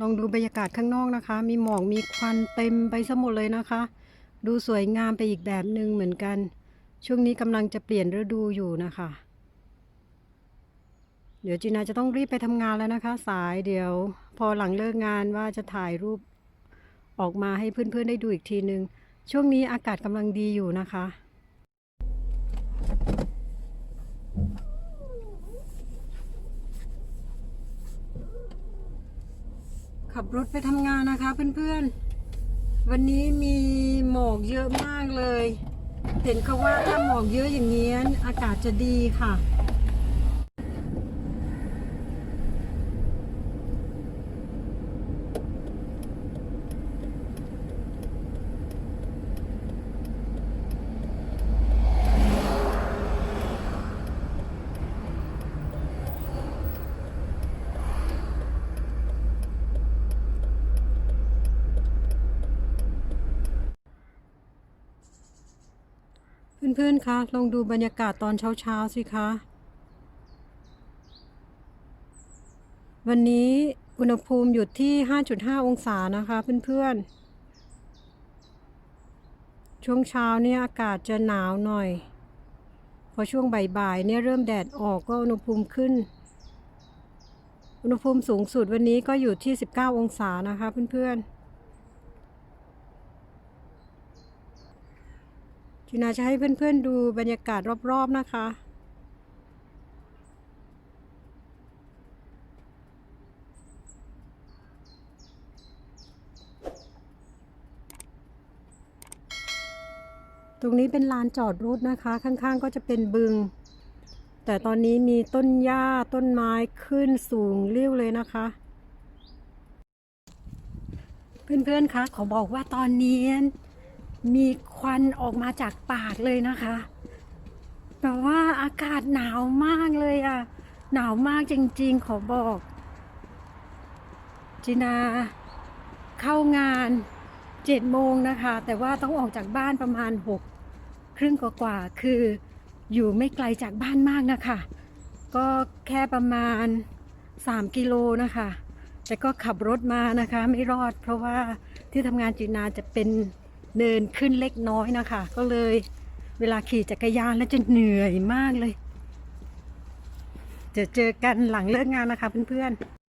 ลองดูบรรยากาศข้างนอกนะคะ มีหมอกมีควันเต็มไปซะหมดเลยนะคะ ดูสวยงามไปอีกแบบหนึ่งเหมือนกัน ช่วงนี้กำลังจะเปลี่ยนฤดูอยู่นะคะ เดี๋ยวจีนาจะต้องรีบไปทำงานแล้วนะคะ สายเดี๋ยว พอหลังเลิกงานว่าจะถ่ายรูปออกมาให้เพื่อนๆได้ดูอีกทีนึง ช่วงนี้อากาศกำลังดีอยู่นะคะ ขับรถไปทำงานนะคะเพื่อนๆ วันนี้มีหมอกเยอะมากเลย เห็นเขาว่าถ้าหมอกเยอะอย่างนี้อากาศจะดีค่ะ เพื่อนๆคะลองดูบรรยากาศตอนเช้าๆสิคะ วันนี้อุณหภูมิอยู่ที่ 5.5 องศานะคะเพื่อนๆ ช่วงเช้าเนี่ยอากาศจะหนาวหน่อย พอช่วงบ่ายๆเนี่ยเริ่มแดดออกก็อุณหภูมิขึ้น อุณหภูมิสูงสุดวันนี้ก็อยู่ที่ 19 องศานะคะเพื่อนๆ จีนาจะให้เพื่อนๆดูบรรยากาศรอบๆนะคะ ตรงนี้เป็นลานจอดรถนะคะ ข้างๆก็จะเป็นบึง แต่ตอนนี้มีต้นหญ้าต้นไม้ขึ้นสูงเรี่ยวเลยนะคะเพื่อนๆ คะ ขอบอกว่าตอนนี้ มีควันออกมาจากปากเลยนะคะแต่ว่าอากาศหนาวมากเลยอะหนาวมากจริงๆ ขอบอก จินาเข้างานเจ็ดโมงนะคะ แต่ว่าต้องออกจากบ้านประมาณหกครึ่งกว่าๆคืออยู่ไม่ไกลจากบ้านมากนะคะ ก็แค่ประมาณ 3 กิโลนะคะ แต่ก็ขับรถมานะคะ ไม่รอดเพราะว่าที่ทำงานจีนาจะเป็น เดินขึ้นเล็กน้อยนะคะ ก็เลยเวลาขี่จักรยานแล้วจะเหนื่อยมากเลย จะเจอกันหลังเลิกงานนะคะเพื่อนๆ